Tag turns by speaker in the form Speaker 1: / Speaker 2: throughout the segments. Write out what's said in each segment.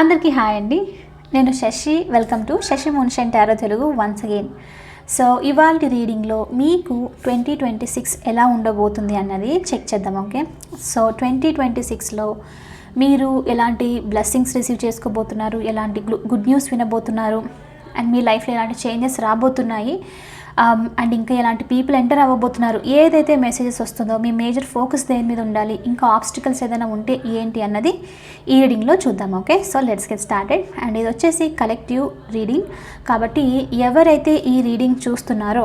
Speaker 1: అందరికీ హాయ్ అండి. నేను Shashi. Welcome to Shashi మున్షన్ tarot Telugu once again so ఇవాళ రీడింగ్లో మీకు ట్వంటీ ట్వంటీ సిక్స్ ఎలా ఉండబోతుంది అన్నది చెక్ చేద్దాం ఓకే సో ట్వంటీ ట్వంటీ సిక్స్లో మీరు ఎలాంటి బ్లెస్సింగ్స్ రిసీవ్ చేసుకోబోతున్నారు? ఎలాంటి గుడ్ న్యూస్ వినబోతున్నారు? అండ్ మీ లైఫ్లో ఎలాంటి చేంజెస్ రాబోతున్నాయి? Um, అండ్ ఇంకా ఎలాంటి పీపుల్ ఎంటర్ అవ్వబోతున్నారు. ఏదైతే మెసేజెస్ వస్తుందో మీ మేజర్ ఫోకస్ దేని మీద ఉండాలి ఇంకా ఆబ్స్టికల్స్ ఏదైనా ఉంటే ఏంటి అన్నది ఈ రీడింగ్లో చూద్దాం okay so let's get started and ఇది వచ్చేసి కలెక్టివ్ రీడింగ్ కాబట్టి ఎవరైతే ఈ రీడింగ్ చూస్తున్నారో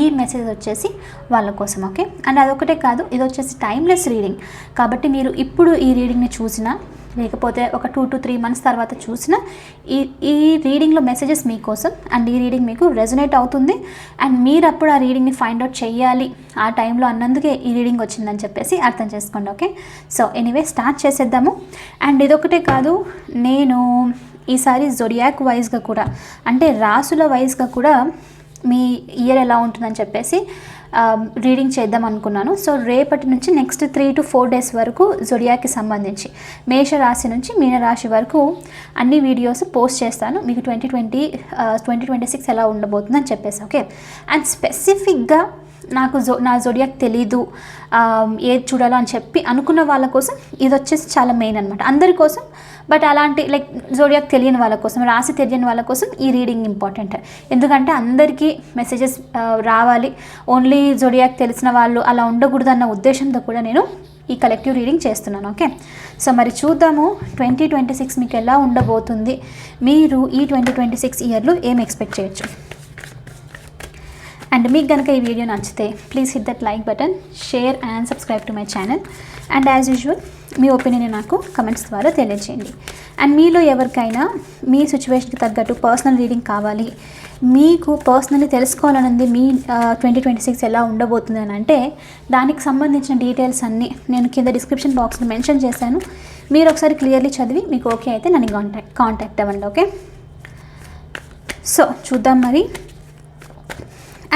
Speaker 1: ఈ మెసేజ్ వచ్చేసి వాళ్ళ కోసం ఓకే అండ్ అదొకటే కాదు ఇది వచ్చేసి టైమ్లెస్ రీడింగ్ కాబట్టి మీరు ఇప్పుడు ఈ రీడింగ్ని చూసినా లేకపోతే ఒక టూ టు త్రీ మంత్స్ తర్వాత చూసిన ఈ ఈ రీడింగ్లో మెసేజెస్ మీకోసం అండ్ ఈ రీడింగ్ మీకు రెజొనేట్ అవుతుంది. అండ్ మీరు అప్పుడు ఆ రీడింగ్ని ఫైండ్ అవుట్ చేయాలి ఆ టైంలో అన్నందుకే ఈ రీడింగ్ వచ్చిందని చెప్పేసి అర్థం చేసుకోండి ఓకే సో ఎనీవే స్టార్ట్ చేసేద్దాము. అండ్ ఇదొకటే కాదు నేను ఈసారి జొడియాక్ వైజ్గా కూడా అంటే రాసుల వైజ్గా కూడా మీ ఇయర్ ఎలా ఉంటుందని చెప్పేసి um, రీడింగ్ చేద్దాం అనుకున్నాను. సో రేపటి నుంచి next three to four days వరకు జొడియాకి సంబంధించి మేషరాశి నుంచి మీనరాశి వరకు అన్ని వీడియోస్ పోస్ట్ చేస్తాను. మీకు twenty twenty twenty twenty six ఎలా ఉండబోతుందని చెప్పేసి ఓకే అండ్ స్పెసిఫిక్గా నాకు జో నా జొడియాక్ తెలీదు ఏది చూడాలో అని చెప్పి అనుకున్న వాళ్ళ కోసం ఇది వచ్చేసి చాలా మెయిన్ అనమాట అందరి కోసం బట్ అలాంటి లైక్ జోడియాక్ తెలియని వాళ్ళ కోసం రాసి తెలియని వాళ్ళ కోసం ఈ రీడింగ్ ఇంపార్టెంట్. ఎందుకంటే అందరికీ మెసేజెస్ రావాలి. ఓన్లీ జోడియాక్ తెలిసిన వాళ్ళు అలా ఉండకూడదన్న ఉద్దేశంతో కూడా నేను ఈ కలెక్టివ్ రీడింగ్ చేస్తున్నాను ఓకే? సో మరి చూద్దాము ట్వంటీ ట్వంటీ సిక్స్ మీకు ఎలా ఉండబోతుంది? మీరు ఈ ట్వంటీ ట్వంటీ సిక్స్ ఇయర్లో ఏం ఎక్స్పెక్ట్ చేయొచ్చు? అండ్ మీకు కనుక ఈ వీడియో నచ్చితే please hit that like button share and subscribe to my channel and as usual me opinion నాకు కమెంట్స్ ద్వారా తెలియజేయండి. అండ్ మీలో ఎవరికైనా మీ సిచ్యువేషన్కి తగ్గట్టు పర్సనల్ రీడింగ్ కావాలి మీకు పర్సనల్లీ తెలుసుకోవాలన్నది మీ ట్వంటీ ట్వంటీ సిక్స్ ఎలా ఉండబోతుంది అని అంటే దానికి సంబంధించిన డీటెయిల్స్ అన్నీ నేను కింద డిస్క్రిప్షన్ బాక్స్లో మెన్షన్ చేశాను. మీరు ఒకసారి క్లియర్లీ చదివి మీకు ఓకే అయితే నన్ను కాంటాక్ట్ కాంటాక్ట్ అవ్వండి ఓకే సో చూద్దాం మరి.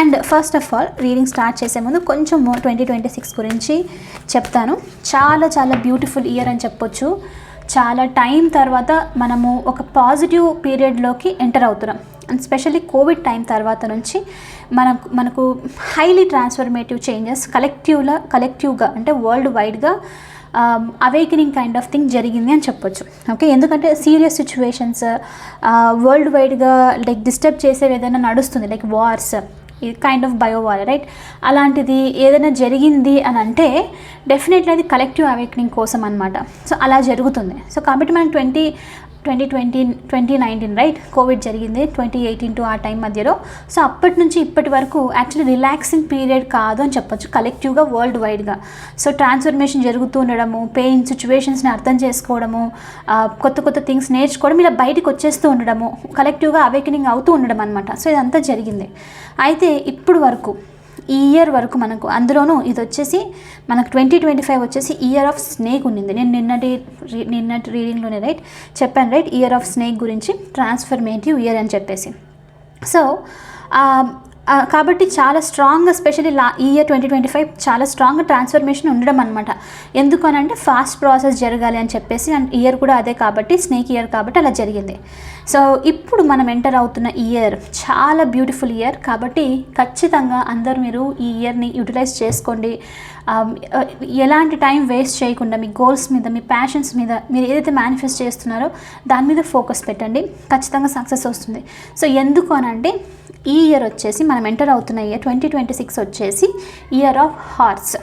Speaker 1: And first of all reading start చేసే ముందు కొంచెం ట్వంటీ ట్వంటీ సిక్స్ గురించి చెప్తాను. చాలా చాలా బ్యూటిఫుల్ ఇయర్ అని చెప్పొచ్చు. చాలా టైం తర్వాత మనము ఒక పాజిటివ్ పీరియడ్లోకి ఎంటర్ అవుతున్నాం. అండ్ స్పెషల్లీ కోవిడ్ టైం తర్వాత నుంచి మనకు మనకు హైలీ ట్రాన్స్ఫర్మేటివ్ చేంజెస్ కలెక్టివ్లా కలెక్టివ్గా అంటే వరల్డ్ వైడ్గా అవేకనింగ్ కైండ్ ఆఫ్ థింగ్ జరిగింది అని చెప్పొచ్చు. ఓకే ఎందుకంటే సీరియస్ సిచ్యువేషన్స్ వరల్డ్ వైడ్గా లైక్ డిస్టర్బ్ చేసేవి ఏదైనా నడుస్తుంది like wars kind of biowar right అలాంటిది ఏదైనా జరిగింది అని అంటే డెఫినెట్లీ అది కలెక్టివ్ అవేక్నింగ్ కోసం అనమాట సో అలా జరుగుతుంది. సో కాబట్టి మనం twenty twenty twenty twenty nineteen right covid జరిగింది ట్వంటీ ఎయిటీన్ టు ఆ టైం మధ్యలో. సో అప్పటి నుంచి ఇప్పటి వరకు యాక్చువల్లీ రిలాక్సింగ్ పీరియడ్ కాదు అని చెప్పొచ్చు. కలెక్టివ్గా వరల్డ్ వైడ్గా సో ట్రాన్స్ఫర్మేషన్ జరుగుతూ ఉండడము పెయిన్ సిచ్యువేషన్స్ని అర్థం చేసుకోవడము కొత్త కొత్త థింగ్స్ నేర్చుకోవడం ఇలా బయటకు వచ్చేస్తూ ఉండడము కలెక్టివ్గా అవేకనింగ్ అవుతూ ఉండడం అనమాట సో ఇదంతా జరిగింది. అయితే ఇప్పుడు వరకు ఈ ఇయర్ వరకు మనకు అందులోనూ ఇది వచ్చేసి మనకు ట్వంటీ ట్వంటీ ఫైవ్ వచ్చేసి ఇయర్ ఆఫ్ స్నేక్ ఉండింది నేను నిన్నటి నిన్నటి రీడింగ్లోనే రైట్ చెప్పాను రైట్ ఇయర్ ఆఫ్ స్నేక్ గురించి ట్రాన్స్ఫర్మేటివ్ ఇయర్ అని చెప్పేసి. సో um, కాబట్టి చాలా స్ట్రాంగ్ స్పెషల్లీ లా ఈ ఇయర్ ట్వంటీ ట్వంటీ ఫైవ్ చాలా స్ట్రాంగ్ ట్రాన్స్ఫర్మేషన్ ఉండడం అనమాట ఎందుకు అని అంటే ఫాస్ట్ ప్రాసెస్ జరగాలి అని చెప్పేసి అండ్ ఇయర్ కూడా అదే కాబట్టి స్నేక్ ఇయర్ కాబట్టి అలా జరిగింది. సో ఇప్పుడు మనం ఎంటర్ అవుతున్న ఇయర్ చాలా బ్యూటిఫుల్ ఇయర్ కాబట్టి ఖచ్చితంగా అందరూ మీరు ఈ ఇయర్ని యూటిలైజ్ చేసుకోండి. Um, uh, ఎలాంటి టైం వేస్ట్ చేయకుండా మీ గోల్స్ మీద మీ ప్యాషన్స్ మీద మీరు ఏదైతే మేనిఫెస్ట్ చేస్తున్నారో దాని మీద ఫోకస్ పెట్టండి. ఖచ్చితంగా సక్సెస్ వస్తుంది. సో ఎందుకు అని అంటే ఈ ఇయర్ వచ్చేసి మనం ఎంటర్ అవుతున్న ఇయర్ ట్వంటీ ట్వంటీ సిక్స్ వచ్చేసి ఇయర్ ఆఫ్ హార్స్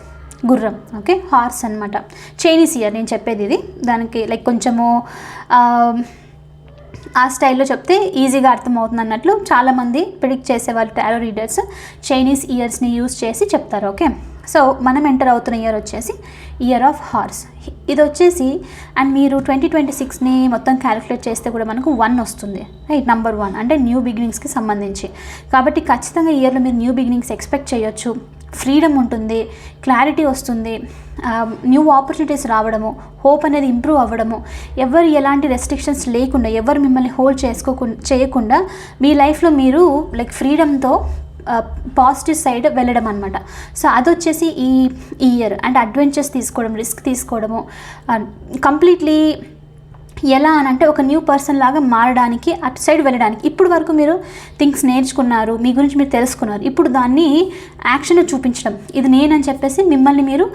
Speaker 1: గుర్రం ఓకే హార్స్ అనమాట చైనీస్ ఇయర్ నేను చెప్పేది ఇది. దానికి లైక్ కొంచెము ఆ స్టైల్లో చెప్తే ఈజీగా అర్థమవుతుంది అన్నట్లు చాలామంది ప్రిడిక్ట్ చేసేవాళ్ళు టారో రీడర్స్ చైనీస్ ఇయర్స్ని యూస్ చేసి చెప్తారు ఓకే సో మనం ఎంటర్ అవుతున్న ఇయర్ వచ్చేసి ఇయర్ ఆఫ్ హార్స్ ఇది వచ్చేసి అండ్ మీరు ట్వంటీ ట్వంటీ సిక్స్ని మొత్తం క్యాలిక్యులేట్ చేస్తే కూడా మనకు వన్ వస్తుంది. రైట్ నెంబర్ వన్ అంటే న్యూ బిగినింగ్స్కి సంబంధించి. కాబట్టి ఖచ్చితంగా ఇయర్లో మీరు న్యూ బిగినింగ్స్ ఎక్స్పెక్ట్ చేయొచ్చు. ఫ్రీడమ్ ఉంటుంది. క్లారిటీ వస్తుంది. Um, న్యూ ఆపర్చునిటీస్ రావడము. హోప్ అనేది ఇంప్రూవ్ అవ్వడము. ఎవరు ఎలాంటి రెస్ట్రిక్షన్స్ లేకుండా ఎవరు మిమ్మల్ని హోల్డ్ చేసుకోకుండా చేయకుండా మీ లైఫ్లో మీరు లైక్ ఫ్రీడమ్తో పాజిటివ్ సైడ్ వెళ్ళడం అనమాట సో అది వచ్చేసి ఈ ఇయర్ అండ్ అడ్వెంచర్స్ తీసుకోవడం రిస్క్ తీసుకోవడము కంప్లీట్లీ ఎలా అని అంటే ఒక న్యూ పర్సన్ లాగా మారడానికి అటు సైడ్ వెళ్ళడానికి. ఇప్పుడు వరకు మీరు థింగ్స్ నేర్చుకున్నారు మీ గురించి మీరు తెలుసుకున్నారు. ఇప్పుడు దాన్ని యాక్షన్లో చూపించడం. ఇది నేనని చెప్పేసి మిమ్మల్ని మీరు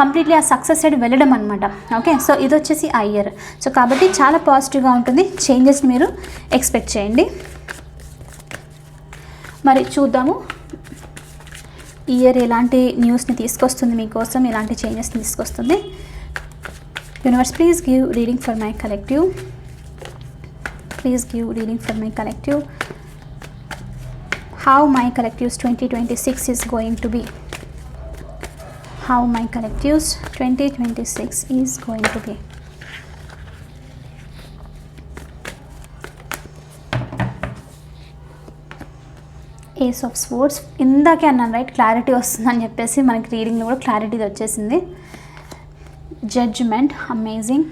Speaker 1: కంప్లీట్లీ ఆ సక్సెస్ సైడ్ వెళ్ళడం అనమాట ఓకే సో ఇది వచ్చేసి ఆ ఇయర్ సో కాబట్టి చాలా పాజిటివ్గా ఉంటుంది. చేంజెస్ మీరు ఎక్స్పెక్ట్ చేయండి. మరి చూద్దాము. ఇయర్ ఎలాంటి న్యూస్ని తీసుకొస్తుంది మీకోసం? ఎలాంటి చేంజెస్ని తీసుకొస్తుంది? Universe please give reading for my collective please give reading for my collective how my collectives 2026 is going to be. How my collectives 2026 is going to be. Ace of swords ఇందాకే అన్నాను right clarity వస్తుందని చెప్పేసి మనకి రీడింగ్లో కూడా clarity వచ్చేసింది. Judgement amazing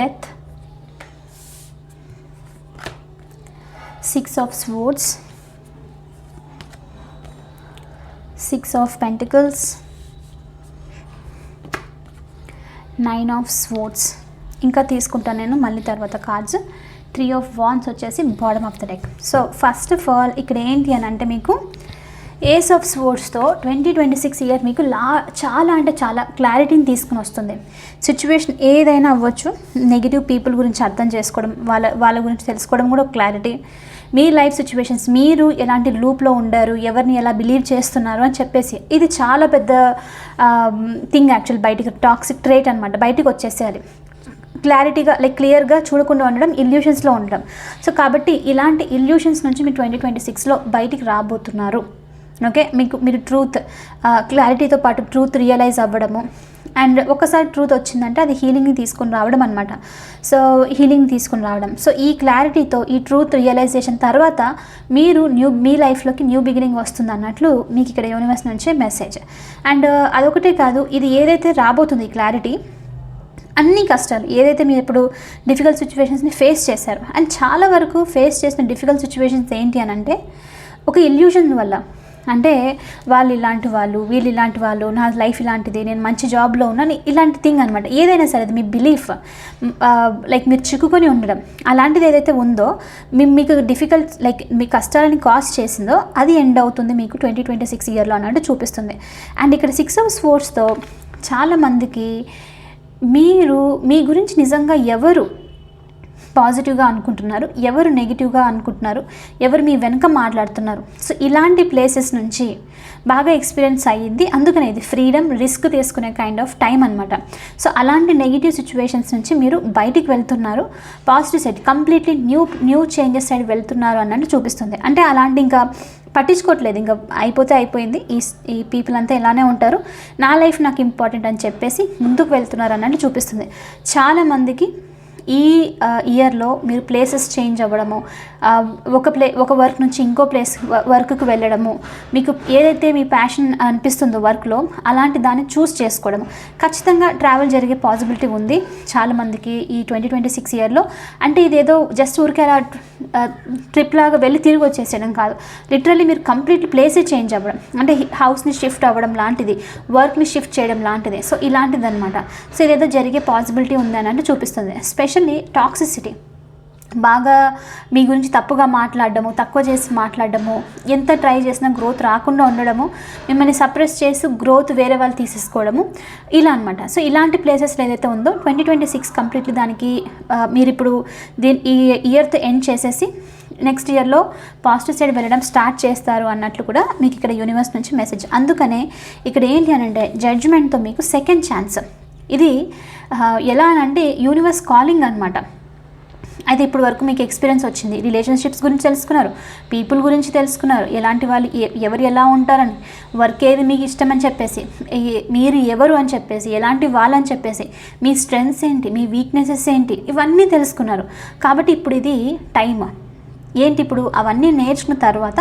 Speaker 1: death six of swords six of pentacles nine of swords ఇంకా తీసుకుంటాను నేను మళ్ళీ తర్వాత కార్డ్స్ త్రీ ఆఫ్ వాన్స్ వచ్చేసి bottom of the deck so first of all ఇక్కడ ఏంటి అని అంటే మీకు ఏస్ ఆఫ్ స్పోర్ట్స్తో ట్వంటీ ట్వంటీ సిక్స్ ఇయర్ మీకు లా చాలా అంటే చాలా క్లారిటీని తీసుకుని వస్తుంది. సిచ్యువేషన్ ఏదైనా అవ్వచ్చు నెగిటివ్ పీపుల్ గురించి అర్థం చేసుకోవడం వాళ్ళ వాళ్ళ గురించి తెలుసుకోవడం కూడా ఒక క్లారిటీ మీ లైఫ్ సిచ్యువేషన్స్ మీరు ఎలాంటి లూప్లో ఉండారు ఎవరిని ఎలా బిలీవ్ చేస్తున్నారు అని చెప్పేసి. ఇది చాలా పెద్ద థింగ్ యాక్చువల్ బయటికి టాక్సిక్ ట్రేట్ అనమాట బయటకు వచ్చేసేయాలి. క్లారిటీగా లైక్ క్లియర్గా చూడకుండా ఉండడం ఇల్యూషన్స్లో ఉండడం. సో కాబట్టి ఇలాంటి ఇల్యూషన్స్ నుంచి మీరు ట్వంటీ ట్వంటీ సిక్స్లో బయటికి రాబోతున్నారు. ఓకే మీకు మీరు ట్రూత్ క్లారిటీతో పాటు ట్రూత్ రియలైజ్ అవ్వడము. అండ్ ఒకసారి ట్రూత్ వచ్చిందంటే అది హీలింగ్ని తీసుకొని రావడం అనమాట సో హీలింగ్ తీసుకొని రావడం. సో ఈ క్లారిటీతో ఈ ట్రూత్ రియలైజేషన్ తర్వాత మీరు న్యూ మీ లైఫ్లోకి న్యూ బిగినింగ్ వస్తుంది అన్నట్లు మీకు ఇక్కడ యూనివర్స్ నుంచే మెసేజ్ అండ్ అదొకటే కాదు ఇది ఏదైతే రాబోతుంది ఈ క్లారిటీ అన్ని కష్టాలు ఏదైతే మీరు ఇప్పుడు డిఫికల్ట్ సిచ్యువేషన్స్ని ఫేస్ చేశారు అండ్ చాలా వరకు ఫేస్ చేసిన డిఫికల్ట్ సిచ్యువేషన్స్ ఏంటి అని అంటే ఒక ఇల్యూషన్ వల్ల. అంటే వాళ్ళు ఇలాంటి వాళ్ళు వీళ్ళు ఇలాంటి వాళ్ళు నా లైఫ్ ఇలాంటిది నేను మంచి జాబ్లో ఉన్నాను ఇలాంటి థింగ్ అనమాట ఏదైనా సరే అది మీ బిలీఫ్ లైక్ మీరు చిక్కుకొని ఉండడం. అలాంటిది ఏదైతే ఉందో మీ మీకు డిఫికల్ట్ లైక్ మీ కష్టాలని కాస్ట్ చేసిందో అది ఎండ్ అవుతుంది మీకు ట్వంటీ ట్వంటీ సిక్స్ ఇయర్లో అన్నట్టు చూపిస్తుంది. అండ్ ఇక్కడ సిక్స్ ఆఫ్ స్పోర్ట్స్తో చాలామందికి మీరు మీ గురించి నిజంగా ఎవరు? పాజిటివ్గా అనుకుంటున్నారు ఎవరు నెగిటివ్గా అనుకుంటున్నారు ఎవరు మీ వెనుక మాట్లాడుతున్నారు. సో ఇలాంటి ప్లేసెస్ నుంచి బాగా ఎక్స్పీరియన్స్ అయ్యింది అందుకనే ఇది ఫ్రీడమ్ రిస్క్ తీసుకునే కైండ్ ఆఫ్ టైం అనమాట సో అలాంటి నెగిటివ్ సిచ్యువేషన్స్ నుంచి మీరు బయటికి వెళ్తున్నారు. Positive side completely new new changes side వెళ్తున్నారు అన్నట్టు చూపిస్తుంది. అంటే అలాంటి ఇంకా పట్టించుకోవట్లేదు. ఇంకా అయిపోతే అయిపోయింది. ఈ ఈ పీపుల్ అంతా ఇలానే ఉంటారు. నా లైఫ్ నాకు ఇంపార్టెంట్ అని చెప్పేసి ముందుకు వెళ్తున్నారు అన్నట్టు చూపిస్తుంది. చాలామందికి ఈ ఇయర్లో మీరు ప్లేసెస్ చేంజ్ అవ్వడము ఒక ప్లే ఒక వర్క్ నుంచి ఇంకో ప్లేస్ వర్క్కి వెళ్ళడము మీకు ఏదైతే మీ ప్యాషన్ అనిపిస్తుందో వర్క్లో అలాంటి దాన్ని చూస్ చేసుకోవడం ఖచ్చితంగా ట్రావెల్ జరిగే పాసిబిలిటీ ఉంది చాలామందికి ఈ ట్వంటీ ట్వంటీ సిక్స్ ఇయర్లో అంటే ఇదేదో జస్ట్ ఊరికే అలా ట్రిప్ లాగా వెళ్ళి తిరిగి వచ్చేసేయడం కాదు. లిటరల్లీ మీరు కంప్లీట్ ప్లేసే చేంజ్ అవ్వడం. అంటే హౌస్ని షిఫ్ట్ అవ్వడం లాంటిది వర్క్ని షిఫ్ట్ చేయడం లాంటిది. సో ఇలాంటిది అనమాట సో ఇదేదో జరిగే పాసిబిలిటీ ఉంది అని అంటే చూపిస్తుంది. స్పెషల్ ఎస్పెషల్లీ టాక్సిసిటీ బాగా మీ గురించి తప్పుగా మాట్లాడడము తక్కువ చేసి మాట్లాడడము ఎంత ట్రై చేసినా గ్రోత్ రాకుండా ఉండడము మిమ్మల్ని సప్రెస్ చేసి గ్రోత్ వేరే వాళ్ళు తీసేసుకోవడము ఇలా అనమాట సో ఇలాంటి ప్లేసెస్లో ఏదైతే ఉందో ట్వంటీ ట్వంటీ సిక్స్ కంప్లీట్లీ దానికి మీరు ఇప్పుడు దీని ఈ ఇయర్తో ఎండ్ చేసేసి నెక్స్ట్ ఇయర్లో పాజిటివ్ సైడ్ వెళ్ళడం స్టార్ట్ చేస్తారు అన్నట్లు కూడా మీకు ఇక్కడ యూనివర్స్ నుంచి మెసేజ్ అందుకనే ఇక్కడ ఏంటి అని అంటే జడ్జ్మెంట్తో మీకు సెకండ్ ఛాన్స్ ఇది ఎలా అని అంటే యూనివర్స్ కాలింగ్ అనమాట అయితే ఇప్పుడు వరకు మీకు ఎక్స్పీరియన్స్ వచ్చింది. రిలేషన్షిప్స్ గురించి తెలుసుకున్నారు. పీపుల్ గురించి తెలుసుకున్నారు. ఎలాంటి వాళ్ళు ఎ- ఎవరు ఎలా ఉంటారని వర్క్ ఏది మీకు ఇష్టం అని చెప్పేసి మీరు ఎవరు అని చెప్పేసి ఎలాంటి వాళ్ళని చెప్పేసి మీ స్ట్రెంగ్స్ ఏంటి మీ వీక్నెసెస్ ఏంటి ఇవన్నీ తెలుసుకున్నారు. కాబట్టి ఇప్పుడు ఇది టైమ్ ఏంటి ఇప్పుడు అవన్నీ నేర్చుకున్న తర్వాత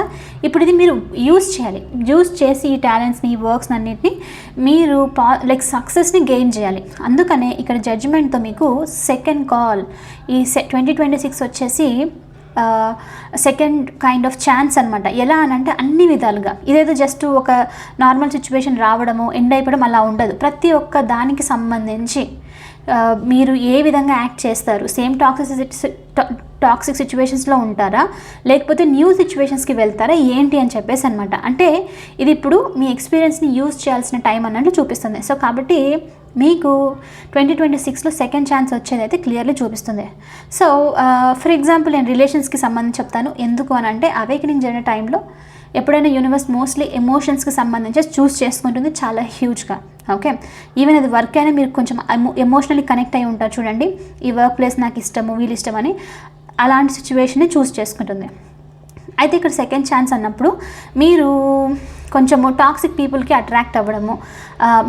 Speaker 1: ఇప్పుడు ఇది మీరు యూస్ చేయాలి. యూస్ చేసి ఈ టాలెంట్స్ని ఈ వర్క్స్ అన్నిటిని మీరు పా లైక్ సక్సెస్ని గెయిన్ చేయాలి. అందుకనే ఇక్కడ జడ్జిమెంట్తో మీకు సెకండ్ కాల్ ఈ సె ట్వంటీ ట్వంటీ సిక్స్ వచ్చేసి సెకండ్ కైండ్ ఆఫ్ ఛాన్స్ అనమాట ఎలా అని అంటే అన్ని విధాలుగా. ఇదేదో జస్ట్ ఒక నార్మల్ సిచ్యువేషన్ రావడము ఎండ్ అయిపోవడం అలా ఉండదు. ప్రతి ఒక్క దానికి సంబంధించి మీరు ఏ విధంగా యాక్ట్ చేస్తారు? సేమ్ టాక్సిక్ టాక్సిక్ సిచ్యువేషన్స్లో ఉంటారా? లేకపోతే న్యూ సిచ్యువేషన్స్కి వెళ్తారా? ఏంటి అని చెప్పేసి అనమాట అంటే ఇది ఇప్పుడు మీ ఎక్స్పీరియన్స్ని యూజ్ చేయాల్సిన టైం అన్నట్టు చూపిస్తుంది. సో కాబట్టి మీకు ట్వంటీ ట్వంటీ సిక్స్లో సెకండ్ ఛాన్స్ వచ్చేది అయితే క్లియర్లీ చూపిస్తుంది. సో ఫర్ ఎగ్జాంపుల్ నేను రిలేషన్స్కి సంబంధించి చెప్తాను. ఎందుకు అని అంటే అవేకనింగ్ జరిగిన టైంలో ఎప్పుడైనా యూనివర్స్ మోస్ట్లీ ఎమోషన్స్కి సంబంధించి చూస్ చేసుకుంటుంది చాలా హ్యూజ్గా ఓకే ఈవెన్ అది వర్క్ అయినా మీరు కొంచెం ఎమోషనల్లీ కనెక్ట్ అయి ఉంటారు చూడండి. ఈ వర్క్ ప్లేస్ నాకు ఇష్టము వీళ్ళు అని అలాంటి సిచ్యువేషన్ని చూస్ చేసుకుంటుంది. అయితే ఇక్కడ సెకండ్ ఛాన్స్ అన్నప్పుడు మీరు కొంచెము టాక్సిక్ పీపుల్కి అట్రాక్ట్ అవ్వడము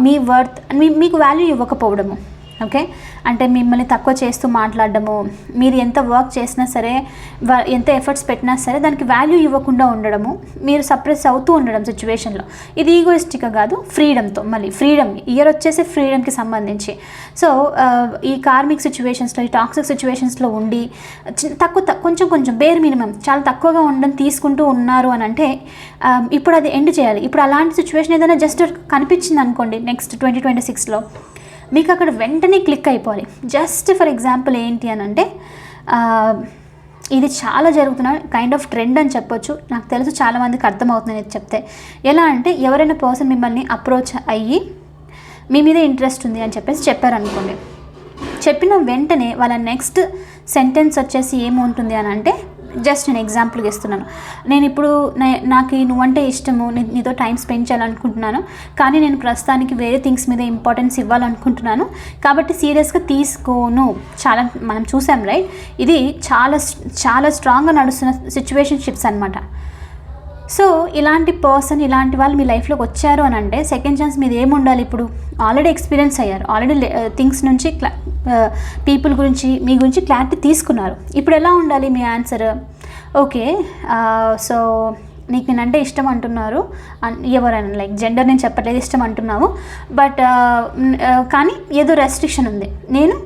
Speaker 1: మీ వర్త్ మీ మీకు వాల్యూ ఇవ్వకపోవడము. ఓకే? అంటే మిమ్మల్ని తక్కువ చేస్తూ మాట్లాడడము మీరు ఎంత వర్క్ చేసినా సరే వ- ఎంత ఎఫర్ట్స్ పెట్టినా సరే దానికి వాల్యూ ఇవ్వకుండా ఉండడము మీరు సప్రెస్ అవుతూ ఉండడం సిచ్యువేషన్లో. ఇది ఈగోయిస్టిక్గా కాదు ఫ్రీడమ్తో మళ్ళీ ఫ్రీడమ్ ఇయర్ వచ్చేసి ఫ్రీడమ్కి సంబంధించి. సో ఈ కార్మిక్ సిచ్యువేషన్స్లో ఈ టాక్సిక్ సిచ్యువేషన్స్లో ఉండి చి- తక్కువ కొంచెం కొంచెం బేర్ మినిమం చాలా తక్కువగా ఉండడం తీసుకుంటూ ఉన్నారు అని అంటే ఇప్పుడు అది ఎండ్ చేయాలి. ఇప్పుడు అలాంటి సిచ్యువేషన్ ఏదైనా జస్ట్ కనిపించింది అనుకోండి నెక్స్ట్ ట్వంటీ ట్వంటీ సిక్స్లో. మీకు అక్కడ వెంటనే క్లిక్ అయిపోవాలి. జస్ట్ ఫర్ ఎగ్జాంపుల్ ఏంటి అని అంటే ఇది చాలా జరుగుతున్న కైండ్ ఆఫ్ ట్రెండ్ అని చెప్పొచ్చు. నాకు తెలుసు చాలామందికి అర్థమవుతుంది ఇది చెప్తే. ఎలా అంటే ఎవరైనా పర్సన్ మిమ్మల్ని అప్రోచ్ అయ్యి మీ మీద ఇంట్రెస్ట్ ఉంది అని చెప్పేసి చెప్పారనుకోండి. చెప్పిన వెంటనే వాళ్ళ నెక్స్ట్ సెంటెన్స్ వచ్చేసి ఏముంటుంది అని అంటే జస్ట్ నేను ఎగ్జాంపుల్గా ఇస్తున్నాను. నేను ఇప్పుడు నాకు నువ్వంటే ఇష్టము నీతో టైం స్పెండ్ చేయాలనుకుంటున్నాను కానీ నేను ప్రస్తుతానికి వేరే థింగ్స్ మీద ఇంపార్టెన్స్ ఇవ్వాలనుకుంటున్నాను. కాబట్టి సీరియస్గా తీసుకోను. చాలా మనం చూసాం రైట్? ఇది చాలా చాలా స్ట్రాంగ్గా నడుస్తున్న సిచ్యువేషన్షిప్స్ అనమాట సో ఇలాంటి పర్సన్ ఇలాంటి వాళ్ళు మీ లైఫ్లోకి వచ్చారు అని అంటే సెకండ్ ఛాన్స్ మీద ఏమి ఉండాలి ఇప్పుడు? ఆల్రెడీ ఎక్స్పీరియన్స్ అయ్యారు. ఆల్రెడీ థింగ్స్ uh, నుంచి క్లా పీపుల్ uh, గురించి మీ గురించి క్లారిటీ తీసుకున్నారు. ఇప్పుడు ఎలా ఉండాలి మీ ఆన్సర్ ఓకే సో నీకు నేనంటే ఇష్టం అంటున్నారు. ఎవరైనా లైక్ జెండర్ నేను చెప్పట్లేదు ఇష్టం అంటున్నావు. బట్ uh, కానీ ఏదో రెస్ట్రిక్షన్ ఉంది. నేను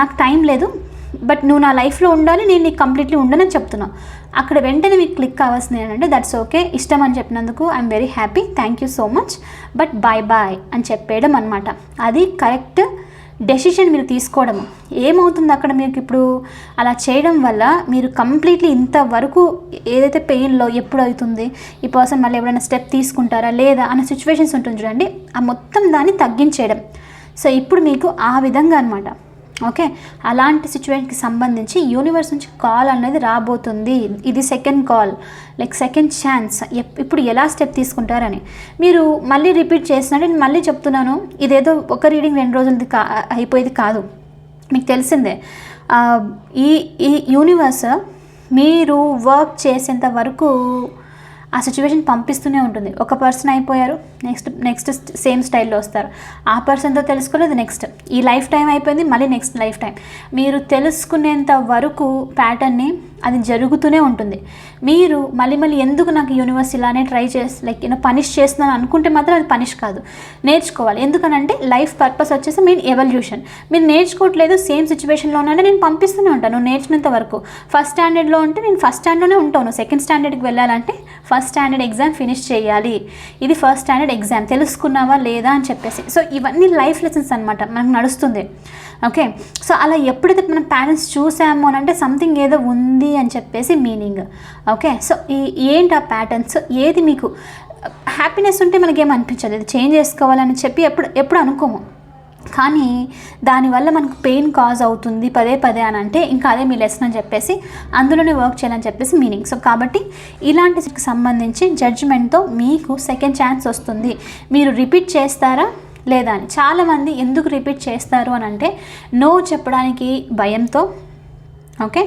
Speaker 1: నాకు టైం లేదు. బట్ నువ్వు నా లైఫ్లో ఉండాలి నేను నీకు కంప్లీట్లీ ఉండనని చెప్తున్నావు. అక్కడ వెంటనే మీకు క్లిక్ కావాల్సింది ఏంటంటే దట్స్ ఓకే ఇష్టం అని చెప్పినందుకు I'm very happy thank you so much but bye bye అని చెప్పేయడం అనమాట అది కరెక్ట్ డెసిషన్ మీరు తీసుకోవడం ఏమవుతుంది అక్కడ మీకు ఇప్పుడు? అలా చేయడం వల్ల మీరు కంప్లీట్లీ ఇంతవరకు ఏదైతే పెయిన్లో ఎప్పుడు అవుతుంది? ఈ పర్సన్ మళ్ళీ ఎవరైనా స్టెప్ తీసుకుంటారా లేదా? అన్న సిచ్యువేషన్స్ ఉంటుంది చూడండి. ఆ మొత్తం దాన్ని తగ్గించేయడం. సో ఇప్పుడు మీకు ఆ విధంగా అనమాట ఓకే? అలాంటి సిచ్యువేషన్కి సంబంధించి యూనివర్స్ నుంచి కాల్ అనేది రాబోతుంది. ఇది second call like second chance ఇప్పుడు ఎలా స్టెప్ తీసుకుంటారని. మీరు మళ్ళీ రిపీట్ చేసినట్టు నేను మళ్ళీ చెప్తున్నాను. ఇదేదో ఒక రీడింగ్ రెండు రోజులది కా అయిపోయేది కాదు. మీకు తెలిసిందే. ఈ ఈ యూనివర్స్ మీరు వర్క్ చేసేంత వరకు ఆ సిచ్యువేషన్ పంపిస్తూనే ఉంటుంది. ఒక పర్సన్ అయిపోయారు. నెక్స్ట్ నెక్స్ట్ సేమ్ స్టైల్లో వస్తారు. ఆ పర్సన్తో తెలుసుకోలేదు నెక్స్ట్ ఈ లైఫ్ టైం అయిపోయింది మళ్ళీ నెక్స్ట్ లైఫ్ టైం. మీరు తెలుసుకునేంత వరకు ప్యాటర్న్ని అది జరుగుతూనే ఉంటుంది. మీరు మళ్ళీ మళ్ళీ ఎందుకు నాకు యూనివర్స్ ఇలానే ట్రై చేసి లైక్ నేను పనిష్ చేస్తున్నాను అనుకుంటే మాత్రం అది పనిష్ కాదు. నేర్చుకోవాలి. ఎందుకనంటే లైఫ్ పర్పస్ వచ్చేసి మెయిన్ ఎవల్యూషన్ మీరు నేర్చుకోవట్లేదు సేమ్ సిచ్యువేషన్లో నేను పంపిస్తూనే ఉంటాను నువ్వు నేర్చుకునేంత వరకు. ఫస్ట్ స్టాండర్డ్లో ఉంటే నేను ఫస్ట్ స్టాండర్డ్లోనే ఉంటాను సెకండ్ స్టాండర్డ్కి వెళ్ళాలంటే ఫస్ట్ స్టాండర్డ్ ఎగ్జామ్ ఫినిష్ చేయాలి. ఇది ఫస్ట్ స్టాండర్డ్ ఎగ్జామ్ తెలుసుకున్నావా లేదా అని చెప్పేసి. సో ఇవన్నీ లైఫ్ లెసన్స్ అనమాట మనకు నడుస్తుంది. ఓకే సో అలా ఎప్పుడైతే మనం పేరెంట్స్ చూసాము అని అంటే సంథింగ్ ఏదో ఉంది అని చెప్పేసి మీనింగ్ ఓకే సో ఈ ఏంటి ఆ ప్యాటర్న్స్ ఏది మీకు హ్యాపీనెస్ ఉంటే మనకేం అనిపించదు. ఇది చేంజ్ చేసుకోవాలని చెప్పి ఎప్పుడు ఎప్పుడు అనుకోము. కానీ దానివల్ల మనకు పెయిన్ కాజ్ అవుతుంది పదే పదే అని అంటే ఇంకా అదే మీ లెసన్ అని చెప్పేసి అందులోనే వర్క్ చేయాలని చెప్పేసి మీనింగ్ సో కాబట్టి ఇలాంటి సంబంధించి జడ్జిమెంట్తో మీకు సెకండ్ ఛాన్స్ వస్తుంది. మీరు రిపీట్ చేస్తారా లేదా అని? చాలామంది ఎందుకు రిపీట్ చేస్తారు అని అంటే నో చెప్పడానికి భయంతో ఓకే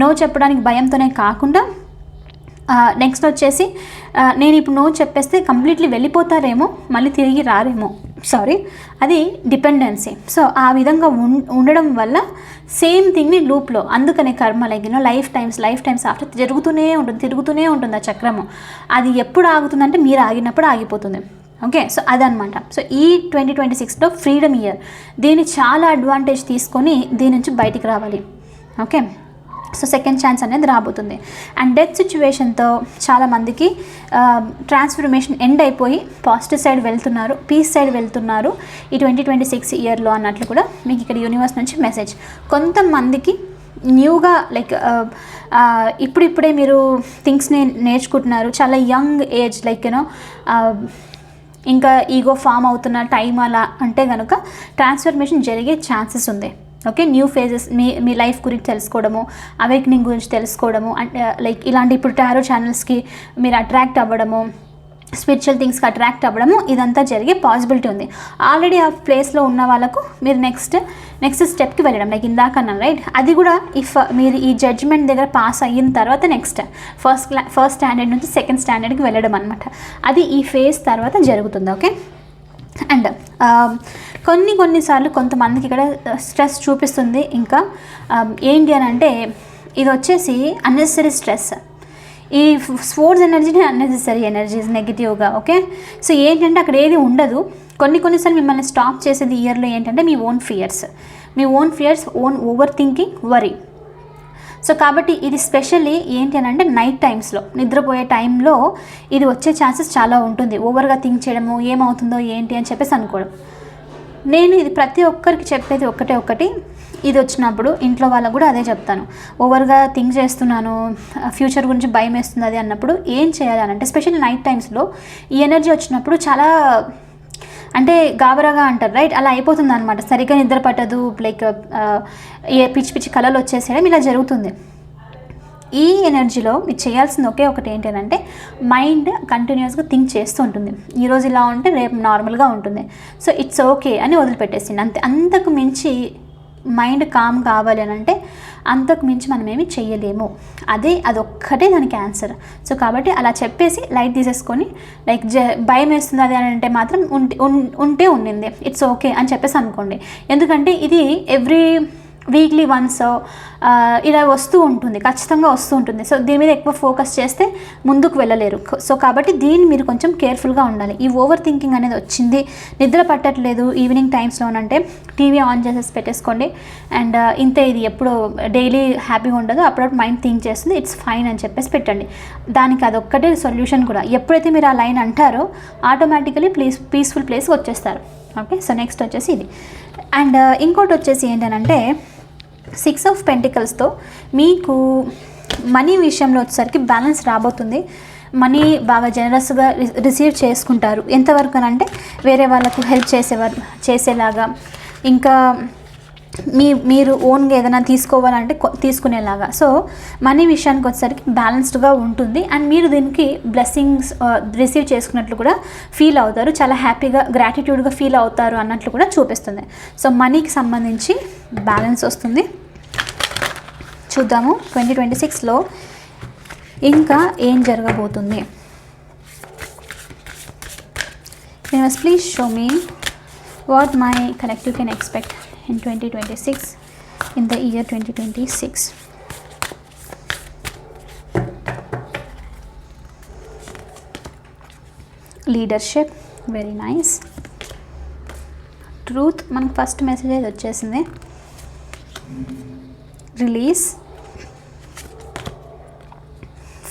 Speaker 1: నో చెప్పడానికి భయంతోనే కాకుండా నెక్స్ట్ వచ్చేసి నేను ఇప్పుడు నో చెప్పేస్తే కంప్లీట్లీ వెళ్ళిపోతారేమో మళ్ళీ తిరిగి రారేమో. సారీ అది డిపెండెన్సీ సో ఆ విధంగా ఉం ఉండడం వల్ల సేమ్ థింగ్ని లూప్లో అందుకనే కర్మ like life times life times after జరుగుతూనే ఉంటుంది తిరుగుతూనే ఉంటుంది ఆ చక్రము. అది ఎప్పుడు ఆగుతుందంటే మీరు ఆగినప్పుడు ఆగిపోతుంది. ఓకే సో అదనమాట సో ఈ ట్వంటీ ట్వంటీ సిక్స్లో ఫ్రీడమ్ ఇయర్ దీన్ని చాలా అడ్వాంటేజ్ తీసుకొని దీని నుంచి బయటికి రావాలి. ఓకే సో సెకండ్ ఛాన్స్ అనేది రాబోతుంది. అండ్ డెత్ సిచ్యువేషన్తో చాలామందికి ట్రాన్స్ఫర్మేషన్ ఎండ్ అయిపోయి పాజిటివ్ సైడ్ వెళ్తున్నారు పీస్ సైడ్ వెళ్తున్నారు ఈ ట్వంటీ ట్వంటీ సిక్స్ ఇయర్లో అన్నట్లు కూడా మీకు ఇక్కడ యూనివర్స్ నుంచి మెసేజ్ కొంతమందికి న్యూగా లైక్ ఇప్పుడిప్పుడే మీరు థింగ్స్ని నేర్చుకుంటున్నారు. చాలా young age like you know ఇంకా ఈగో ఫామ్ అవుతున్న టైం అలా అంటే కనుక ట్రాన్స్ఫర్మేషన్ జరిగే ఛాన్సెస్ ఉంది. ఓకే న్యూ ఫేజెస్ మీ మీ లైఫ్ గురించి తెలుసుకోవడము అవేక్నింగ్ గురించి తెలుసుకోవడము అంటే లైక్ uh, ఇలాంటి ఇప్పుడు టారో ఛానల్స్కి మీరు అట్రాక్ట్ అవ్వడము స్పిరిచువల్ థింగ్స్కి అట్రాక్ట్ అవ్వడము ఇదంతా జరిగే పాసిబిలిటీ ఉంది. ఆల్రెడీ ఆ ప్లేస్లో ఉన్న వాళ్ళకు మీరు నెక్స్ట్ నెక్స్ట్ స్టెప్కి వెళ్ళడం లైక్ ఇందాక రైట్ అది కూడా ఇఫ్ uh, మీరు ఈ జడ్జ్మెంట్ దగ్గర పాస్ అయిన తర్వాత నెక్స్ట్ ఫస్ట్ క్లా ఫస్ట్ స్టాండర్డ్ నుంచి సెకండ్ స్టాండర్డ్కి వెళ్ళడం అనమాట అది ఈ ఫేజ్ తర్వాత జరుగుతుంది ఓకే అండ్ um, కొన్ని కొన్నిసార్లు కొంతమందికి ఇక్కడ uh, స్ట్రెస్ చూపిస్తుంది. ఇంకా um, ఏంటి అని అంటే ఇది వచ్చేసి అన్నెసరీ స్ట్రెస్ ఈ స్పోర్ట్స్ ఎనర్జీని అన్నెసెసరీ ఎనర్జీస్ నెగిటివ్గా ఓకే సో ఏంటంటే అక్కడ ఏది ఉండదు. కొన్ని కొన్నిసార్లు మిమ్మల్ని స్టాప్ చేసేది ఇయర్లో ఏంటంటే మీ ఓన్ ఫియర్స్ మీ own fears own over thinking worry so కాబట్టి ఇది స్పెషల్లీ ఏంటి అని అంటే నైట్ టైమ్స్లో నిద్రపోయే టైంలో ఇది వచ్చే ఛాన్సెస్ చాలా ఉంటుంది. ఓవర్గా థింక్ చేయడము ఏమవుతుందో ఏంటి అని చెప్పేసి అనుకోవడం. నేను ఇది ప్రతి ఒక్కరికి చెప్పేది ఒక్కటే ఒకటి ఇది వచ్చినప్పుడు ఇంట్లో వాళ్ళకు కూడా అదే చెప్తాను. ఓవర్గా థింక్ చేస్తున్నాను ఫ్యూచర్ గురించి భయం వేస్తుంది అది అన్నప్పుడు ఏం చేయాలి అని అంటే స్పెషల్లీ నైట్ టైమ్స్లో ఈ ఎనర్జీ వచ్చినప్పుడు చాలా అంటే గాబరాగా అంటారు రైట్ అలా అయిపోతుంది అనమాట సరిగ్గా నిద్ర పట్టదు లైక్ uh, ఏ పిచ్చి పిచ్చి కళలు వచ్చేసేయడం ఇలా జరుగుతుంది. ఈ ఎనర్జీలో మీరు చేయాల్సింది ఒకే ఒకటి ఏంటంటే మైండ్ కంటిన్యూస్గా థింక్ చేస్తూ ఉంటుంది. ఈరోజు ఇలా ఉంటే రేపు నార్మల్గా ఉంటుంది. సో ఇట్స్ ఓకే అని వదిలిపెట్టేసింది. అంతే అంతకు మించి మైండ్ కామ్ కావాలి అని అంటే అంతకు మించి మనమేమి చేయలేము అదే అదొక్కటే దానికి ఆన్సర్ సో కాబట్టి అలా చెప్పేసి లైట్ తీసేసుకొని లైక్ జ భయం వేస్తుంది అది అని అంటే మాత్రం ఉంటే ఉంటే ఉండింది. ఇట్స్ ఓకే అని చెప్పేసి అనుకోండి. ఎందుకంటే ఇది ఎవ్రీ వీక్లీ వన్స్ uh, ఇలా వస్తూ ఉంటుంది ఖచ్చితంగా వస్తూ ఉంటుంది. సో దీని మీద ఎక్కువ ఫోకస్ చేస్తే ముందుకు వెళ్ళలేరు. సో కాబట్టి దీన్ని మీరు కొంచెం కేర్ఫుల్గా ఉండాలి. ఈ ఓవర్ థింకింగ్ అనేది వచ్చింది నిద్ర పట్టట్లేదు ఈవినింగ్ టైమ్స్లోనంటే టీవీ ఆన్ చేసేసి పెట్టేసుకోండి. అండ్ uh, ఇంతే ఇది ఎప్పుడు డైలీ హ్యాపీగా ఉండదు అప్పుడప్పుడు మైండ్ థింక్ చేస్తుంది ఇట్స్ ఫైన్ అని చెప్పేసి పెట్టండి. దానికి అదొక్కటే సొల్యూషన్ కూడా. ఎప్పుడైతే మీరు ఆ లైన్ అంటారో ఆటోమేటికలీ ప్లీజ్ పీస్ఫుల్ ప్లేస్కి వచ్చేస్తారు. ఓకే సో నెక్స్ట్ వచ్చేసి ఇది. అండ్ uh, ఇంకోటి వచ్చేసి ఏంటంటే సిక్స్ ఆఫ్ పెంటికల్స్తో మీకు మనీ విషయంలో వచ్చేసరికి బ్యాలెన్స్ రాబోతుంది. మనీ బాగా జనరస్గా రిసీవ్ చేసుకుంటారు ఎంతవరకు అని అంటే వేరే వాళ్ళకు హెల్ప్ చేసేవారు చేసేలాగా. ఇంకా మీ మీరు ఓన్గా ఏదైనా తీసుకోవాలంటే తీసుకునేలాగా. సో మనీ విషయానికి వచ్చేసరికి బ్యాలెన్స్డ్గా ఉంటుంది. అండ్ మీరు దీనికి బ్లెస్సింగ్స్ రిసీవ్ uh, చేసుకున్నట్లు కూడా ఫీల్ అవుతారు. చాలా హ్యాపీగా గ్రాటిట్యూడ్గా ఫీల్ అవుతారు అన్నట్లు కూడా చూపిస్తుంది. సో మనీకి సంబంధించి బ్యాలెన్స్ వస్తుంది. చూద్దాము. ట్వంటీ ట్వంటీ సిక్స్లో ఇంకా ఏం జరగబోతుంది? Universe please show me what my connect can expect in twenty twenty six in the year twenty twenty six leadership very nice truth మనకు ఫస్ట్ మెసేజ్ అయితే వచ్చేసింది. Release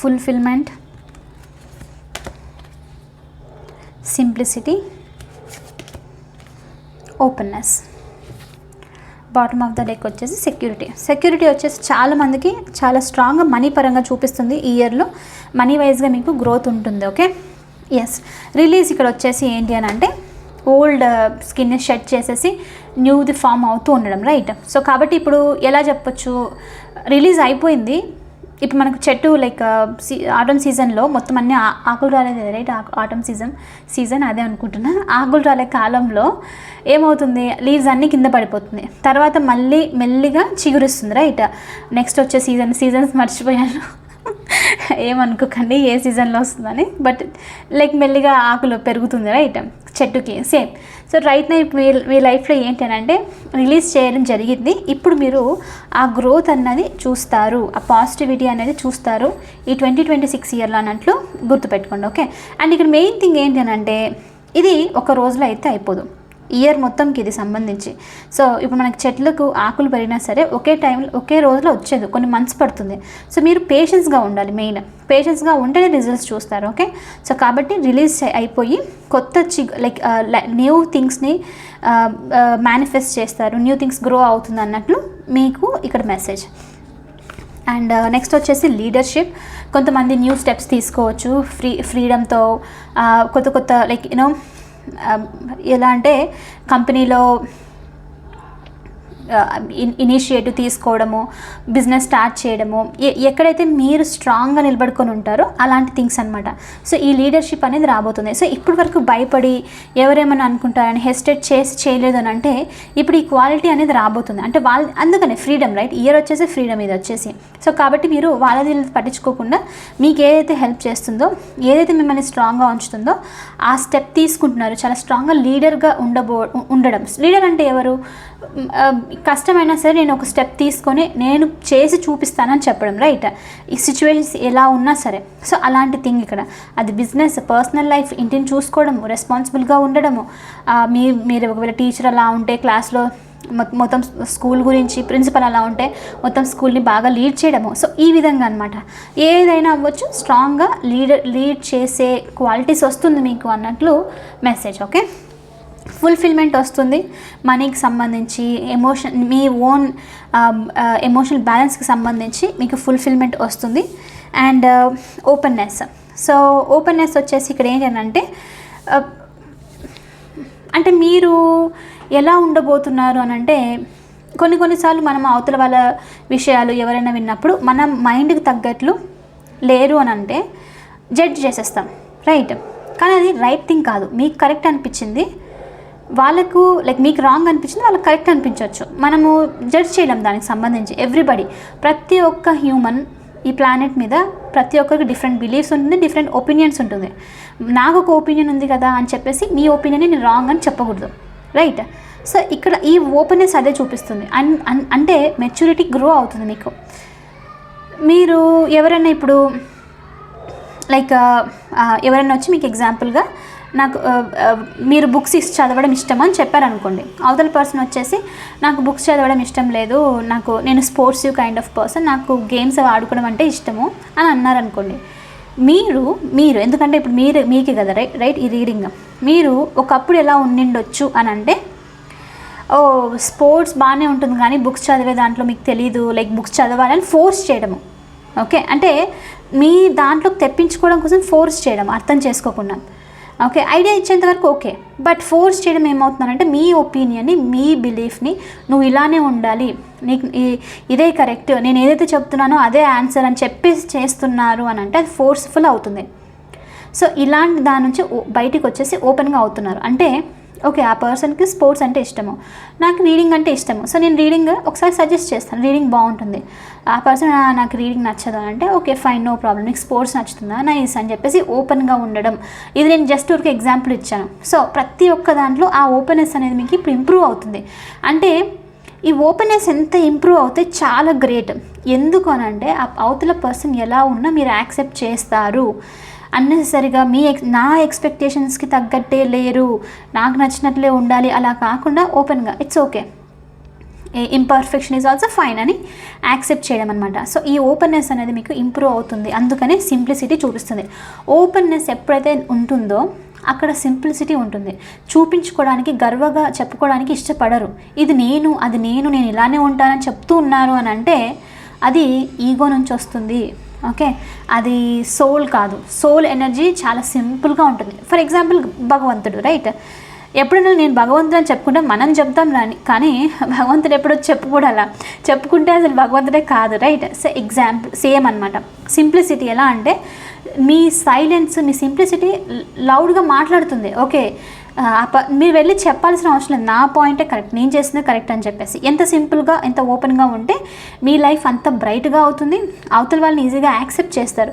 Speaker 1: fulfilment simplicity openness bottom of the deck వచ్చేసి security security వచ్చేసి చాలా మందికి చాలా స్ట్రాంగ్గా money పరంగా చూపిస్తుంది ఈ ఇయర్లో మనీ వైజ్గా మీకు గ్రోత్ ఉంటుంది ఓకే ఎస్ రిలీజ్ ఇక్కడ వచ్చేసి ఏంటి అని అంటే ఓల్డ్ స్కిన్ షెడ్ చేసేసి న్యూది ఫామ్ అవుతూ ఉండడం రైట్ సో కాబట్టి ఇప్పుడు ఎలా చెప్పొచ్చు? రిలీజ్ అయిపోయింది. ఇప్పుడు మనకు చెట్టు లైక్ సీ ఆటమ్ సీజన్లో మొత్తం అన్ని ఆకులు రాలేదు రైట్ ఆటమ్ సీజన్ సీజన్ అదే అనుకుంటున్నా. ఆకులు రాలే కాలంలో ఏమవుతుంది? లీవ్స్ అన్నీ కింద పడిపోతుంది. తర్వాత మళ్ళీ మెల్లిగా చిగురిస్తుంది రైట్ నెక్స్ట్ వచ్చే సీజన్ సీజన్స్ మర్చిపోయాను. ఏమనుకోకండి ఏ సీజన్లో వస్తుందని. బట్ లైక్ మెల్లిగా ఆకులు పెరుగుతుంది రైట్ చెట్టుకి సేమ్. సో రైట్ నై మీ మీ లైఫ్లో ఏంటంటే రిలీజ్ చేయడం జరిగింది. ఇప్పుడు మీరు ఆ గ్రోత్ అన్నది చూస్తారు ఆ పాజిటివిటీ అనేది చూస్తారు. ఈ ట్వంటీ ట్వంటీ సిక్స్ ఇయర్లో అన్నట్లు గుర్తుపెట్టుకోండి ఓకే? అండ్ ఇక్కడ మెయిన్ థింగ్ ఏంటి ఇది ఒక రోజులో అయితే అయిపోదు. ఇయర్ మొత్తంకి ఇది సంబంధించి. సో ఇప్పుడు మనకి చెట్లకు ఆకులు పెరిగినా సరే ఒకే టైంలో ఒకే రోజులో వచ్చేది కొన్ని మంత్స్ పడుతుంది. సో మీరు పేషెన్స్గా ఉండాలి మెయిన్. పేషెన్స్గా ఉంటేనే రిజల్ట్స్ చూస్తారు ఓకే సో కాబట్టి రిలీజ్ అయిపోయి కొత్త చి లైక్ న్యూ థింగ్స్ని మేనిఫెస్ట్ చేస్తారు. న్యూ థింగ్స్ గ్రో అవుతుంది అన్నట్లు మీకు ఇక్కడ మెసేజ్ అండ్ నెక్స్ట్ వచ్చేసి లీడర్షిప్ కొంతమంది న్యూ స్టెప్స్ తీసుకోవచ్చు. ఫ్రీ ఫ్రీడమ్తో uh, కొత్త కొత్త లైక్ యూనో ఎలా అంటే కంపెనీలో ఇనిషియేటివ్ తీసుకోవడము బిజినెస్ స్టార్ట్ చేయడము ఎ- ఎక్కడైతే మీరు స్ట్రాంగ్గా నిలబడుకొని ఉంటారో అలాంటి థింగ్స్ అనమాట సో ఈ లీడర్షిప్ అనేది రాబోతుంది. సో ఇప్పటి వరకు భయపడి ఎవరేమైనా అనుకుంటారని హెస్టేట్ చేసి చేయలేదు అని అంటే ఇప్పుడు ఈ క్వాలిటీ అనేది రాబోతుంది. అంటే వాళ్ళ అందుకనే ఫ్రీడమ్ రైట్? ఇయర్ వచ్చేసి ఫ్రీడమ్ ఇది వచ్చేసి. సో కాబట్టి మీరు వాళ్ళది పట్టించుకోకుండా మీకు ఏదైతే హెల్ప్ చేస్తుందో ఏదైతే మిమ్మల్ని స్ట్రాంగ్గా ఉంచుతుందో ఆ స్టెప్ తీసుకుంటున్నారు. చాలా స్ట్రాంగ్గా లీడర్గా ఉండబో ఉండడం. లీడర్ అంటే ఎవరు? కష్టమైనా సరే నేను ఒక స్టెప్ తీసుకొని నేను చేసి చూపిస్తానని చెప్పడం రైట్? ఈ సిచ్యువేషన్స్ ఎలా ఉన్నా సరే. సో అలాంటి థింగ్ ఇక్కడ. అది బిజినెస్ పర్సనల్ లైఫ్ ఇంటిని చూసుకోవడము రెస్పాన్సిబుల్గా ఉండడము. మీ మీరు ఒకవేళ టీచర్ అలా ఉంటే క్లాస్లో మొత్తం స్కూల్ గురించి ప్రిన్సిపల్ అలా ఉంటే మొత్తం స్కూల్ని బాగా లీడ్ చేయడము. సో ఈ విధంగా అనమాట ఏదైనా అవ్వచ్చు స్ట్రాంగ్గా లీడ్ లీడ్ చేసే క్వాలిటీస్ వస్తుంది మీకు అన్నట్లు మెసేజ్ ఓకే? ఫుల్ఫిల్మెంట్ వస్తుంది. మనీకి సంబంధించి ఎమోషన్ మీ ఓన్ ఎమోషనల్ బ్యాలెన్స్కి సంబంధించి మీకు ఫుల్ఫిల్మెంట్ వస్తుంది. అండ్ ఓపెన్నెస్ సో ఓపెన్నెస్ వచ్చేసి ఇక్కడ ఏంటంటే uh, అంటే మీరు ఎలా ఉండబోతున్నారు అని అంటే కొన్ని కొన్నిసార్లు మనం అవతల వాళ్ళ విషయాలు ఎవరైనా విన్నప్పుడు మన మైండ్కి తగ్గట్లు లేరు అని అంటే జడ్జ్ చేసేస్తాం. రైట్ కానీ అది రైట్ థింగ్ కాదు. మీకు కరెక్ట్ అనిపించింది వాళ్ళకు లైక్ మీకు రాంగ్ అనిపించింది వాళ్ళకి కరెక్ట్ అనిపించవచ్చు మనము జడ్జ్ చేయలేం దానికి సంబంధించి. ఎవ్రీబడి ప్రతి ఒక్క హ్యూమన్ ఈ ప్లానెట్ మీద ప్రతి ఒక్కరికి డిఫరెంట్ బిలీఫ్స్ ఉంటుంది డిఫరెంట్ ఒపీనియన్స్ ఉంటుంది. నాకు ఒక ఒపీనియన్ ఉంది కదా అని చెప్పేసి మీ ఒపీనియన్ నేను రాంగ్ అని చెప్పకూడదు. రైట్ సో ఇక్కడ ఈ ఓపెన్నెస్ అదే చూపిస్తుంది. అన్ అన్- అంటే మెచ్యూరిటీ గ్రో అవుతుంది మీకు. మీరు ఎవరైనా ఇప్పుడు లైక్ uh, uh, ఎవరైనా వచ్చి మీకు ఎగ్జాంపుల్గా నాకు మీరు బుక్స్ ఇస్ చదవడం ఇష్టం అని చెప్పారనుకోండి. అవతల పర్సన్ వచ్చేసి నాకు బుక్స్ చదవడం ఇష్టం లేదు నాకు నేను స్పోర్ట్స్ కైండ్ ఆఫ్ పర్సన్ నాకు గేమ్స్ అవి ఆడుకోవడం అంటే ఇష్టము అని అన్నారనుకోండి. మీరు మీరు ఎందుకంటే ఇప్పుడు మీరు మీకే కదా రైట్ రైట్ ఈ రీడింగ్ మీరు ఒకప్పుడు ఎలా ఉండిండొచ్చు అని అంటే ఓ స్పోర్ట్స్ బాగానే ఉంటుంది కానీ బుక్స్ చదివే దాంట్లో మీకు తెలీదు లైక్ బుక్స్ చదవాలని ఫోర్స్ చేయడము. ఓకే? అంటే మీ దాంట్లోకి తెప్పించుకోవడం కోసం ఫోర్స్ చేయడం అర్థం చేసుకోకుండా. ఓకే ఐడియా ఇచ్చేంతవరకు ఓకే బట్ ఫోర్స్ చేయడం ఏమవుతుందంటే మీ ఒపీనియన్ని మీ బిలీఫ్ని నువ్వు ఇలానే ఉండాలి. నీకు ఇదే కరెక్ట్ నేను ఏదైతే చెప్తున్నానో అదే ఆన్సర్ అని చెప్పేసి చేస్తున్నారు అని అంటే అది ఫోర్స్ఫుల్ అవుతుంది. సో ఇలాంటి దాని నుంచి ఓ- బయటికి వచ్చేసి ఓపెన్గా అవుతున్నారు. అంటే ఓకే ఆ పర్సన్కి స్పోర్ట్స్ అంటే ఇష్టము. నాకు రీడింగ్ అంటే ఇష్టము. సో నేను రీడింగ్ ఒకసారి సజెస్ట్ చేస్తాను. రీడింగ్ బాగుంటుంది. ఆ పర్సన్ నాకు రీడింగ్ నచ్చదు అని అంటే ఓకే ఫైన్ నో ప్రాబ్లం. నీకు స్పోర్ట్స్ నచ్చుతుందా? నైస్ అని చెప్పేసి ఓపెన్గా ఉండడం. ఇది నేను జస్ట్ ఒక ఎగ్జాంపుల్ ఇచ్చాను. సో ప్రతి ఒక్క దాంట్లో ఆ ఓపెన్నెస్ అనేది మీకు ఇప్పుడు ఇంప్రూవ్ అవుతుంది. అంటే ఈ ఓపెన్నెస్ ఎంత ఇంప్రూవ్ అవుతే చాలా గ్రేట్. ఎందుకు అని అంటే ఆ అవతల పర్సన్ ఎలా ఉన్నా మీరు యాక్సెప్ట్ చేస్తారు. అన్నెసరిగా మీ ఎక్స్ నా ఎక్స్పెక్టేషన్స్కి తగ్గట్టే లేరు. నాకు నచ్చినట్లే ఉండాలి. అలా కాకుండా ఓపెన్గా it's okay imperfection is also fine అని యాక్సెప్ట్ చేయడం అనమాట సో ఈ ఓపెన్నెస్ అనేది మీకు ఇంప్రూవ్ అవుతుంది. అందుకనే సింప్లిసిటీ చూపిస్తుంది. ఓపెన్నెస్ ఎప్పుడైతే ఉంటుందో అక్కడ సింప్లిసిటీ ఉంటుంది. చూపించుకోవడానికి గర్వగా చెప్పుకోవడానికి ఇష్టపడరు. ఇది నేను అది నేను నేను ఇలానే ఉంటానని చెప్తూ ఉన్నారు అని అంటే అది ఈగో నుంచి వస్తుంది. ఓకే? అది సోల్ కాదు. సోల్ ఎనర్జీ చాలా సింపుల్గా ఉంటుంది. ఫర్ ఎగ్జాంపుల్ భగవంతుడు రైట్? ఎప్పుడైనా నేను భగవంతుడు అని చెప్పుకుంటే మనం చెప్తాం రాని కానీ భగవంతుడు ఎప్పుడో చెప్పుకోడాలా? చెప్పుకుంటే అసలు భగవంతుడే కాదు రైట్? సో ఎగ్జాంపుల్ సేమ్ అనమాట సింప్లిసిటీ ఎలా అంటే మీ సైలెన్స్ మీ సింప్లిసిటీ లౌడ్గా మాట్లాడుతుంది. ఓకే? మీరు వెళ్ళి చెప్పాల్సిన అవసరం లేదు. నా పాయింటే కరెక్ట్ నేను చేసింది కరెక్ట్ అని చెప్పేసి. ఎంత సింపుల్గా ఎంత ఓపెన్గా ఉంటే మీ లైఫ్ అంత బ్రైట్గా అవుతుంది. అవతల వాళ్ళని ఈజీగా యాక్సెప్ట్ చేస్తారు.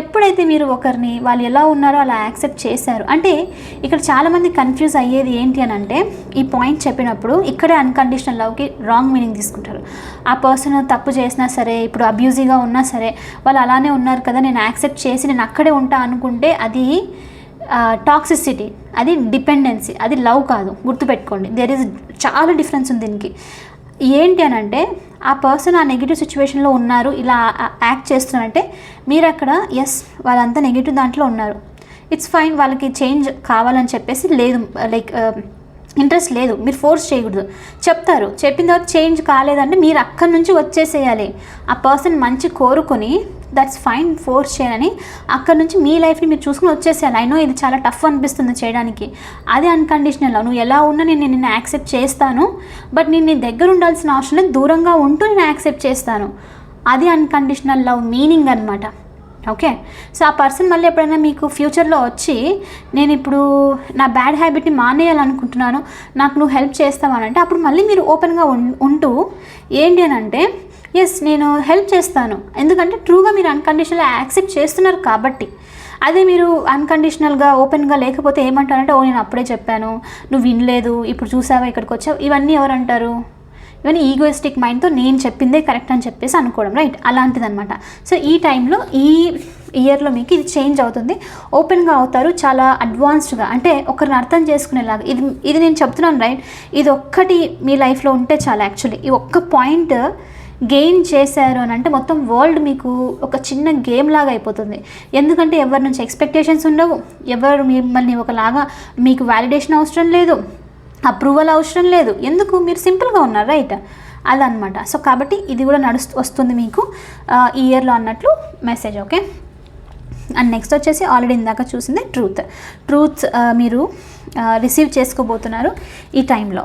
Speaker 1: ఎప్పుడైతే మీరు ఒకరిని వాళ్ళు ఎలా ఉన్నారో అలా యాక్సెప్ట్ చేశారు. అంటే ఇక్కడ చాలామంది కన్ఫ్యూజ్ అయ్యేది ఏంటి అని అంటే ఈ పాయింట్ చెప్పినప్పుడు ఇక్కడే అన్కండిషనల్ లవ్కి రాంగ్ మీనింగ్ తీసుకుంటారు. ఆ పర్సన్ తప్పు చేసినా సరే ఇప్పుడు అబ్యూజీగా ఉన్నా సరే వాళ్ళు అలానే ఉన్నారు కదా నేను యాక్సెప్ట్ చేసి నేను అక్కడే ఉంటా అనుకుంటే అది టాక్సిసిటీ అది డిపెండెన్సీ అది లవ్ కాదు గుర్తుపెట్టుకోండి. దేర్ ఇస్ చాలా డిఫరెన్స్ ఉంది దీనికి. ఏంటి అని అంటే ఆ పర్సన్ ఆ నెగిటివ్ సిచ్యువేషన్లో ఉన్నారు ఇలా యాక్ట్ చేస్తున్నారంటే మీరు అక్కడ ఎస్ వాళ్ళంతా నెగిటివ్ దాంట్లో ఉన్నారు. ఇట్స్ ఫైన్ వాళ్ళకి చేంజ్ కావాలని చెప్పేసి లేదు లైక్ ఇంట్రెస్ట్ లేదు మీరు ఫోర్స్ చేయకూడదు. చెప్తారు చెప్పిన తర్వాత చేంజ్ కాలేదంటే మీరు అక్కడి నుంచి వచ్చేసేయాలి. ఆ పర్సన్ మంచి కోరుకొని దట్స్ ఫైన్ ఫోర్స్ చేయని అక్కడ నుంచి మీ లైఫ్ని మీరు చూసుకుని వచ్చేసేయాలి. అయినో ఇది చాలా టఫ్ అనిపిస్తుంది చేయడానికి. అది అన్కండిషనల్ నువ్వు ఎలా ఉన్నా నేను నిన్ను యాక్సెప్ట్ చేస్తాను. బట్ నేను నీ దగ్గర ఉండాల్సిన అవసరం లేదు దూరంగా ఉంటూ నేను యాక్సెప్ట్ చేస్తాను. అది అన్కండిషనల్ లవ్ మీనింగ్ అనమాట ఓకే సో ఆ పర్సన్ మళ్ళీ ఎప్పుడైనా మీకు ఫ్యూచర్లో వచ్చి నేను ఇప్పుడు నా బ్యాడ్ హ్యాబిట్ని మానేయాలనుకుంటున్నాను నాకు నువ్వు హెల్ప్ చేస్తావని అంటే అప్పుడు మళ్ళీ మీరు ఓపెన్గా ఉం- ఉంటూ ఏంటి అని అంటే ఎస్ నేను హెల్ప్ చేస్తాను. ఎందుకంటే ట్రూగా మీరు అన్కండిషనల్గా యాక్సెప్ట్ చేస్తున్నారు కాబట్టి. అదే మీరు అన్కండిషనల్గా ఓపెన్గా లేకపోతే ఏమంటారంటే ఓ నేను అప్పుడే చెప్పాను. నువ్వు వినలేదు. ఇప్పుడు చూసావా ఇక్కడికి వచ్చావు? ఇవన్నీ ఎవరంటారు? ఇవన్నీ ఈగోయిస్టిక్ మైండ్తో నేను చెప్పిందే కరెక్ట్ అని చెప్పేసి అనుకోవడం రైట్ అలాంటిదనమాట సో ఈ టైంలో ఈ ఇయర్లో మీకు ఇది చేంజ్ అవుతుంది. ఓపెన్గా అవుతారు చాలా అడ్వాన్స్డ్గా అంటే ఒకరిని అర్థం చేసుకునేలాగా. ఇది ఇది నేను చెప్తున్నాను రైట్ ఇది ఒక్కటి మీ లైఫ్లో ఉంటే చాలా యాక్చువల్లీ ఈ ఒక్క పాయింట్ గెయిన్ చేశారు అని అంటే మొత్తం వరల్డ్ మీకు ఒక చిన్న గేమ్ లాగా అయిపోతుంది. ఎందుకంటే ఎవరి నుంచి ఎక్స్పెక్టేషన్స్ ఉండవు. ఎవరు మిమ్మల్ని ఒకలాగా మీకు వ్యాలిడేషన్ అవసరం లేదు అప్రూవల్ అవసరం లేదు. ఎందుకు? మీరు సింపుల్గా ఉన్నారు రైట్? అలా అనమాట సో కాబట్టి ఇది కూడా నడుస్తూ వస్తుంది మీకు ఈ ఇయర్లో అన్నట్లు మెసేజ్ ఓకే? అండ్ నెక్స్ట్ వచ్చేసి ఆల్రెడీ ఇందాక చూసింది ట్రూత్. ట్రూత్ మీరు రిసీవ్ చేసుకోబోతున్నారు ఈ టైంలో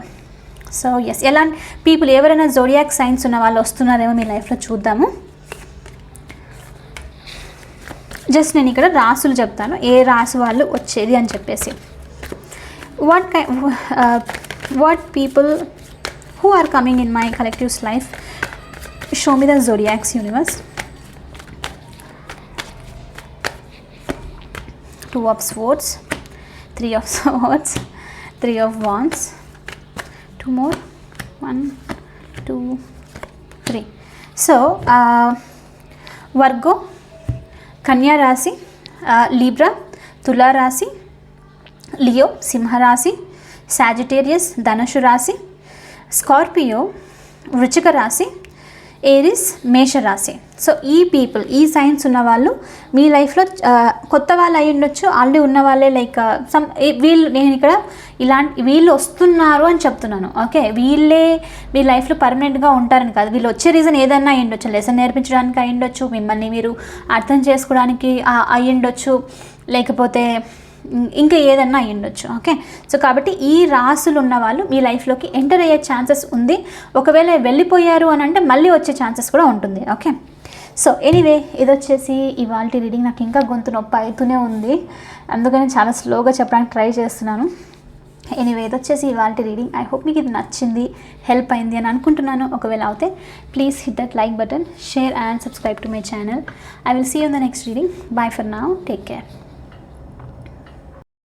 Speaker 1: సో ఎస్ ఎలాంటి పీపుల్ ఎవరైనా జోడియాక్ సైన్స్ ఉన్న వాళ్ళు వస్తున్నారేమో మీ లైఫ్లో చూద్దాము. జస్ట్ నేను ఇక్కడ రాసులు చెప్తాను. ఏ రాసు వాళ్ళు వచ్చేది అని చెప్పేసి. వాట్ కై what people who are coming in my collectives life show me the zodiacs universe two of swords three of swords three of wands wands two more. One two three. Virgo Kanya rashi Libra తులారాశి Leo సింహరాశి Sagittarius Dhanush రాశి Scorpio వృచిక రాశి Aries మేషరాశి. So ఈ people ఈ science ఉన్నవాళ్ళు మీ లైఫ్లో కొత్త వాళ్ళు అయి ఉండొచ్చు ఆల్రెడీ ఉన్న వాళ్ళే లైక్ సమ్ వీళ్ళు నేను ఇక్కడ ఇలాంటి వీళ్ళు వస్తున్నారు అని చెప్తున్నాను ఓకే వీళ్ళే మీ లైఫ్లో పర్మనెంట్గా ఉంటారని కాదు. వీళ్ళు వచ్చే రీజన్ ఏదన్నా అయి ఉండొచ్చు. లెసన్ నేర్పించడానికి అయి ఉండొచ్చు. మిమ్మల్ని మీరు అర్థం చేసుకోవడానికి అయి ఉండొచ్చు. లేకపోతే ఇంకా ఏదన్నా అయ్యుండొచ్చు ఉండొచ్చు ఓకే? సో కాబట్టి ఈ రాసులు ఉన్న వాళ్ళు మీ లైఫ్లోకి ఎంటర్ అయ్యే ఛాన్సెస్ ఉంది. ఒకవేళ వెళ్ళిపోయారు అని అంటే మళ్ళీ వచ్చే ఛాన్సెస్ కూడా ఉంటుంది ఓకే? సో ఎనీవే ఇది వచ్చేసి ఇవాళ రీడింగ్ నాకు ఇంకా గొంతు నొప్పి అవుతూనే ఉంది. అందుకని చాలా స్లోగా చెప్పడానికి ట్రై చేస్తున్నాను. ఎనీవే ఇది వచ్చేసి ఇవాళ రీడింగ్. ఐ హోప్ మీకు ఇది నచ్చింది హెల్ప్ అయింది అని అనుకుంటున్నాను. ఒకవేళ అవుతే please hit that like button share and subscribe to my channel I will see you the next reading bye for now take care